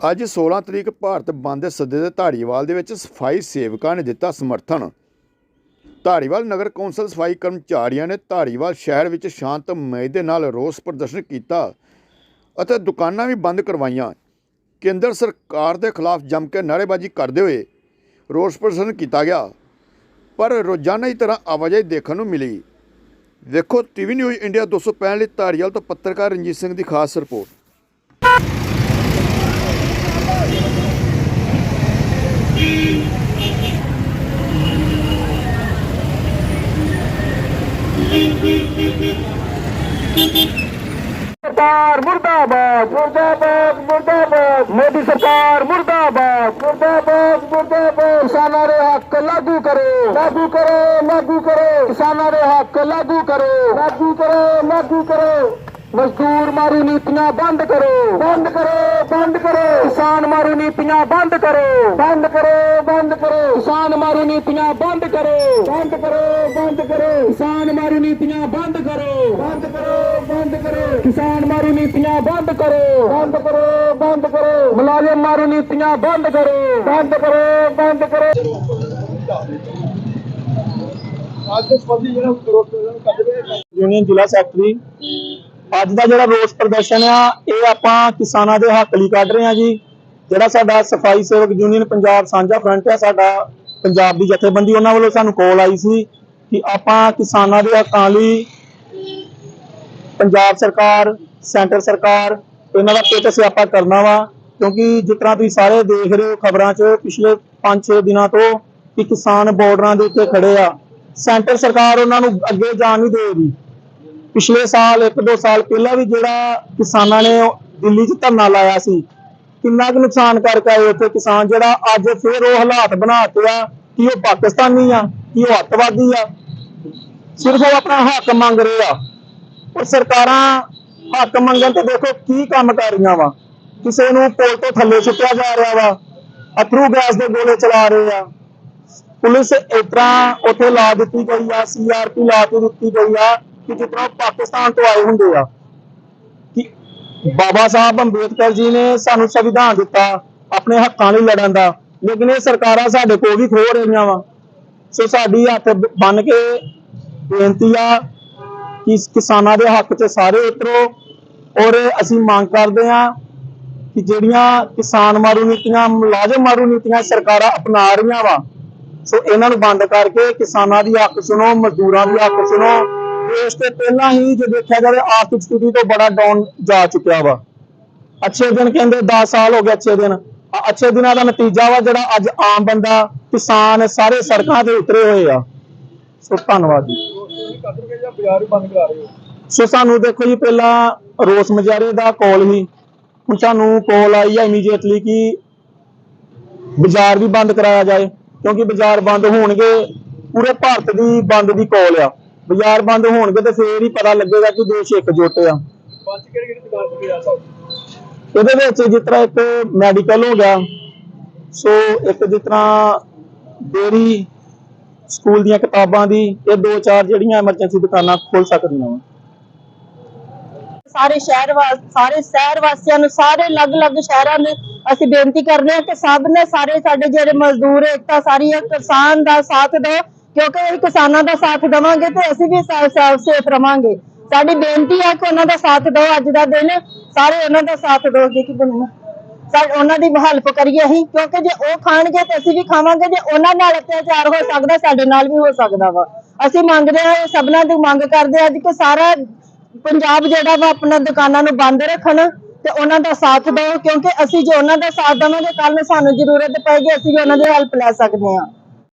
ਅੱਜ 16 ਤਰੀਕ ਭਾਰਤ ਬੰਦ ਦੇ ਸੱਦੇ ਦੇ ਧਾਰੀਵਾਲ ਦੇ ਵਿੱਚ ਸਫ਼ਾਈ ਸੇਵਕਾਂ ਨੇ ਦਿੱਤਾ ਸਮਰਥਨ। ਧਾਰੀਵਾਲ ਨਗਰ ਕੌਂਸਲ ਸਫ਼ਾਈ ਕਰਮਚਾਰੀਆਂ ਨੇ ਧਾਰੀਵਾਲ ਸ਼ਹਿਰ ਵਿੱਚ ਸ਼ਾਂਤਮਈ ਦੇ ਨਾਲ ਰੋਸ ਪ੍ਰਦਰਸ਼ਨ ਕੀਤਾ ਅਤੇ ਦੁਕਾਨਾਂ ਵੀ ਬੰਦ ਕਰਵਾਈਆਂ। ਕੇਂਦਰ ਸਰਕਾਰ ਦੇ ਖਿਲਾਫ ਜੰਮ ਕੇ ਨਾਅਰੇਬਾਜ਼ੀ ਕਰਦੇ ਹੋਏ ਰੋਸ ਪ੍ਰਦਰਸ਼ਨ ਕੀਤਾ ਗਿਆ, ਪਰ ਰੋਜ਼ਾਨਾ ਹੀ ਤਰ੍ਹਾਂ ਆਵਾਜਾਈ ਦੇਖਣ ਨੂੰ ਮਿਲੀ। ਵੇਖੋ ਟੀਵੀ ਨਿਊਜ਼ ਇੰਡੀਆ 265 ਲਈ ਧਾਰੀਵਾਲ ਤੋਂ ਪੱਤਰਕਾਰ ਰਣਜੀਤ ਸਿੰਘ ਦੀ ਖਾਸ ਰਿਪੋਰਟ। ਸਰਕਾਰ ਮੁਰਦਾਬਾਦ ਮੁਰਦਾਬਾਦ ਮੁਰਦਾਬਾਦ ਮੋਦੀ ਸਰਕਾਰ ਮੁਰਦਾਬਾਦ ਮੁਰਦਾਬਾਦ ਮੁਰਦਾਬਾਦ ਕਿਸਾਨਾਂ ਦੇ ਹੱਕ ਲਾਗੂ ਕਰੋ ਲਾਗੂ ਕਰੋ ਲਾਗੂ ਕਰੋ ਕਿਸਾਨਾਂ ਦੇ ਹੱਕ ਲਾਗੂ ਕਰੋ ਲਾਗੂ ਕਰੋ ਲਾਗੂ ਕਰੋ ਮਜ਼ਦੂਰ ਮਾਰੂ ਨੀਤੀਆਂ ਬੰਦ ਕਰੋ ਬੰਦ ਕਰੋ ਬੰਦ ਕਰੋ ਕਿਸਾਨ ਮਾਰੂ ਨੀਤੀਆਂ ਬੰਦ ਕਰੋ ਬੰਦ ਕਰੋ ਬੰਦ ਕਰੋ ਕਿਸਾਨ ਮਾਰੂ ਨੀਤੀਆਂ ਬੰਦ ਕਰੋ ਬੰਦ ਕਰੋ ਬੰਦ ਕਰੋ ਕਿਸਾਨ ਮਾਰੂ ਨੀਤੀਆਂ ਬੰਦ ਕਰੋ। ਬੰਦ ਕਰੋ ਬੰਦ ਕਰੋ। ਕਿਸਾਨ ਮਾਰੂ ਨੀਤੀਆਂ ਬੰਦ ਕਰੋ। ਬੰਦ ਕਰੋ ਬੰਦ ਕਰੋ। ਮੁਲਾਜ਼ਮ ਮਾਰੂ ਨੀਤੀਆਂ ਬੰਦ ਕਰੋ। ਬੰਦ ਕਰੋ ਬੰਦ ਕਰੋ। ਯੂਨੀਅਨ ਜ਼ਿਲ੍ਹਾ ਸੈਕਟਰੀ ਅੱਜ ਦਾ ਜਿਹੜਾ ਰੋਸ ਪ੍ਰਦਰਸ਼ਨ ਆ ਇਹ ਆਪਾਂ ਕਿਸਾਨਾਂ ਦੇ ਹੱਕ ਲਈ ਕੱਢ ਰਹੇ ਆ ਜੀ। ਜਿਹੜਾ ਸਾਡਾ ਸਫ਼ਾਈ ਸੇਵਕ ਯੂਨੀਅਨ ਪੰਜਾਬ ਸਾਂਝਾ ਫਰੰਟ ਆ ਸਾਡਾ ਪੰਜਾਬ ਦੀ ਜਥੇਬੰਦੀ ਉਹਨਾਂ ਵੱਲੋਂ ਸਾਨੂੰ ਕਾਲ ਆਈ ਸੀ। ਕਿ ਆਪਾਂ ਕਿਸਾਨਾਂ ਦੇ ਹੱਕਾਂ ਲਈ ਪੰਜਾਬ ਸਰਕਾਰ, ਸੈਂਟਰ ਸਰਕਾਰ, ਇਹਨਾਂ ਦਾ ਪਿੱਟ ਸਿਆਪਾ ਕਰਨਾ ਵਾ, ਕਿਉਂਕਿ ਜਿਸ ਤਰ੍ਹਾਂ ਤੁਸੀਂ ਸਾਰੇ ਦੇਖ ਰਹੇ ਹੋ ਖਬਰਾਂ 'ਚ ਪਿਛਲੇ 5-6 ਦਿਨਾਂ ਤੋਂ ਕਿ ਕਿਸਾਨ ਬਾਰਡਰਾਂ ਦੇ ਉੱਤੇ ਖੜੇ ਆ। ਸੈਂਟਰ ਸਰਕਾਰ ਉਹਨਾਂ ਨੂੰ ਅੱਗੇ ਜਾਣ ਨਹੀਂ ਦੇ ਰਹੀ ਪਿਛਲੇ ਸਾਲ 1-2 ਸਾਲ ਪਹਿਲਾਂ ਵੀ ਜਿਹੜਾ ਕਿਸਾਨਾਂ ਨੇ ਦਿੱਲੀ 'ਚ ਧਰਨਾ ਲਾਇਆ ਸੀ, ਕਿੰਨਾ ਕੁ ਨੁਕਸਾਨ ਕਰਕੇ ਆਏ ਉੱਥੇ ਕਿਸਾਨ ਜਿਹੜਾ ਅੱਜ ਫਿਰ ਉਹ ਹਾਲਾਤ ਬਣਾਤੇ ਆ ਕਿ ਉਹ ਪਾਕਿਸਤਾਨੀ ਆ, ਕਿ ਉਹ ਅੱਤਵਾਦੀ ਆ। ਸਿਰਫ ਉਹ ਆਪਣਾ ਹੱਕ ਮੰਗ ਰਹੇ ਆ। ਪਰ ਸਰਕਾਰਾਂ ਹੱਕ ਮੰਗਣ ਤੇ ਦੇਖੋ ਕੀ ਕੰਮ ਕਰ ਰਹੀਆਂ ਵਾ। ਕਿਸੇ ਨੂੰ ਪੁਲ ਤੋਂ ਥੱਲੇ ਸੁੱਟਿਆ ਜਾ ਰਿਹਾ ਵਾ। ਅਥਰੂ ਗੈਸ ਦੇ ਗੋਲੇ ਚਲਾ ਰਹੇ ਆ। ਪੁਲਿਸ ਇਸ ਉੱਥੇ ਲਾ ਦਿੱਤੀ ਗਈ ਆ ਸੀਆਰਪੀ ਲਾ ਕੇ ਦਿੱਤੀ ਗਈ ਆ ਕਿ ਜਿਸ ਤਰ੍ਹਾਂ ਪਾਕਿਸਤਾਨ ਤੋਂ ਆਏ ਹੁੰਦੇ ਆ। ਕਿ ਬਾਬਾ ਸਾਹਿਬ ਅੰਬੇਦਕਰ ਜੀ ਨੇ ਸਾਨੂੰ ਸੰਵਿਧਾਨ ਦਿੱਤਾ ਆਪਣੇ ਹੱਕਾਂ ਲਈ ਲੜਨ ਦਾ। ਲੇਕਿਨ ਇਹ ਸਰਕਾਰਾਂ ਸਾਡੇ ਕੋਲ ਵੀ ਖੋ ਰਹੀਆਂ ਵਾ। ਸੋ ਸਾਡੀ ਹੱਥ ਬੰਨ ਕੇ ਬੇਨਤੀ ਆ ਕਿ ਕਿਸਾਨਾਂ ਦੇ ਹੱਕ 'ਚ ਸਾਰੇ ਉਤਰੋ ਔਰ ਅਸੀਂ ਮੰਗ ਕਰਦੇ ਹਾਂ ਕਿ ਜਿਹੜੀਆਂ ਕਿਸਾਨ ਮਾਰੂ ਨੀਤੀਆਂ, ਮੁਲਾਜ਼ਮ ਮਾਰੂ ਨੀਤੀਆਂ ਸਰਕਾਰਾਂ ਅਪਣਾ ਰਹੀਆਂ ਵਾ, ਸੋ ਇਹਨਾਂ ਨੂੰ ਬੰਦ ਕਰਕੇ ਕਿਸਾਨਾਂ ਦੀ ਹੱਕ ਸੁਣੋ, ਮਜ਼ਦੂਰਾਂ ਦੀ ਹੱਕ ਸੁਣੋ। ਦੇਸ਼ ਤੇ ਪਹਿਲਾਂ ਹੀ ਜੇ ਦੇਖਿਆ ਜਾਵੇ, ਆਰਥਿਕ ਸਥਿਤੀ ਤੋਂ ਬੜਾ ਡਾਊਨ ਜਾ ਚੁੱਕਿਆ ਵਾ। ਅੱਛੇ ਦਿਨ ਕਹਿੰਦੇ 10 ਸਾਲ ਹੋ ਗਏ ਅੱਛੇ ਦਿਨ। ਅੱਛੇ ਦਿਨਾਂ ਦਾ ਨਤੀਜਾ ਵਾ ਜਿਹੜਾ ਅੱਜ ਆਮ ਬੰਦਾ, ਕਿਸਾਨ ਸਾਰੇ ਸੜਕਾਂ ਤੇ ਉਤਰੇ ਹੋਏ ਆ। ਸੋ ਧੰਨਵਾਦ ਜੀ। ਸੋ ਸਾਨੂੰ ਦੇਖੋ ਜੀ ਪਹਿਲਾਂ ਰੋਸ ਮਜਾਰੇ ਦਾ ਕਾਲ ਹੀ ਹੁਣ ਸਾਨੂੰ ਕਾਲ ਆਈ ਹੈ ਇਮੀਡੀਏਟਲੀ ਕਿ ਬਾਜ਼ਾਰ ਵੀ ਬੰਦ ਕਰਾਇਆ ਜਾਏ ਕਿਉਂਕਿ ਬਾਜ਼ਾਰ ਬੰਦ ਹੋਣਗੇ ਪੂਰੇ ਭਾਰਤ ਦੀ ਬੰਦ ਦੀ ਕਾਲ ਆ। ਬਾਜ਼ਾਰ ਬੰਦ ਹੋਣਗੇ ਤੇ ਫੇਰ ਹੀ ਪਤਾ ਲੱਗੇਗਾ ਕਿ ਦੇਸ਼ ਇਕਜੁੱਟ ਆ। ਇਹਦੇ ਵਿੱਚ ਜਿਸ ਤਰ੍ਹਾਂ ਇੱਕ ਮੈਡੀਕਲ ਹੋ ਗਿਆ ਸੋ ਇੱਕ ਜਿਸ ਤਰ੍ਹਾਂ ਡੇਰੀ ਸਕੂਲ ਦੀਆਂ ਕਿਤਾਬਾਂ ਦੀ ਇਹ ਦੋ ਚਾਰ ਜਿਹੜੀਆਂ ਐਮਰਜੈਂਸੀ ਦੁਕਾਨਾਂ ਖੋਲ ਸਕਦੀਆਂ ਵਾ। ਸਾਰੇ ਸ਼ਹਿਰ ਵਾਸ, ਸਾਰੇ ਸ਼ਹਿਰ ਵਾਸੀਆਂ ਨੂੰ, ਸਾਰੇ ਅਲੱਗ-ਅਲੱਗ ਸ਼ਹਿਰਾਂ ਦੇ ਅਸੀਂ ਬੇਨਤੀ ਕਰਦੇ ਹਾਂ ਕਿ ਸਭ ਨੇ ਸਾਰੇ ਸਾਡੇ ਜਿਹੜੇ ਮਜ਼ਦੂਰ, ਏਕਤਾ ਸਾਰੀ ਇਹ ਕਿਸਾਨ ਦਾ ਸਾਥ ਦਿਓ, ਕਿਉਂਕਿ ਇਹ ਕਿਸਾਨਾਂ ਦਾ ਸਾਥ ਦੇਵਾਂਗੇ ਤੇ ਅਸੀਂ ਵੀ ਸੇਫ ਰਵਾਂਗੇ। ਸਾਡੀ ਬੇਨਤੀ ਹੈ ਕਿ ਉਹਨਾਂ ਦਾ ਸਾਥ ਦਿਓ ਅੱਜ ਦਾ ਦਿਨ, ਸਾਰੇ ਉਹਨਾਂ ਦਾ ਸਾਥ ਦਿਓ, ਜੀ ਕਿ ਬਣਨਾ ਸਾ ਉਹਨਾਂ ਦੀ ਹੈਲਪ ਕਰੀਏ ਅਸੀਂ, ਕਿਉਂਕਿ ਜੇ ਉਹ ਖਾਣਗੇ ਤੇ ਅਸੀਂ ਵੀ ਖਾਵਾਂਗੇ, ਜੇ ਉਹਨਾਂ ਨਾਲ ਅਤਿਆਚਾਰ ਹੋ ਸਕਦਾ, ਸਾਡੇ ਨਾਲ ਵੀ ਹੋ ਸਕਦਾ ਵਾ। ਅਸੀਂ ਮੰਗਦੇ ਹਾਂ ਸਭਨਾਂ ਦੀ ਮੰਗ ਕਰਦੇ ਹਾਂ ਅੱਜ ਕਿ ਸਾਰਾ ਪੰਜਾਬ ਜਿਹੜਾ ਵਾ ਆਪਣਾ ਦੁਕਾਨਾਂ ਨੂੰ ਬੰਦ ਰੱਖਣ ਤੇ ਉਹਨਾਂ ਦਾ ਸਾਥ ਦਿਓ ਕਿਉਂਕਿ ਅਸੀਂ ਜੇ ਉਹਨਾਂ ਦਾ ਸਾਥ ਦੇਵਾਂਗੇ ਕੱਲ ਨੂੰ ਸਾਨੂੰ ਜ਼ਰੂਰਤ ਪਏਗੀ, ਅਸੀਂ ਵੀ ਉਹਨਾਂ ਦੀ ਹੈਲਪ ਲੈ ਸਕਦੇ ਹਾਂ।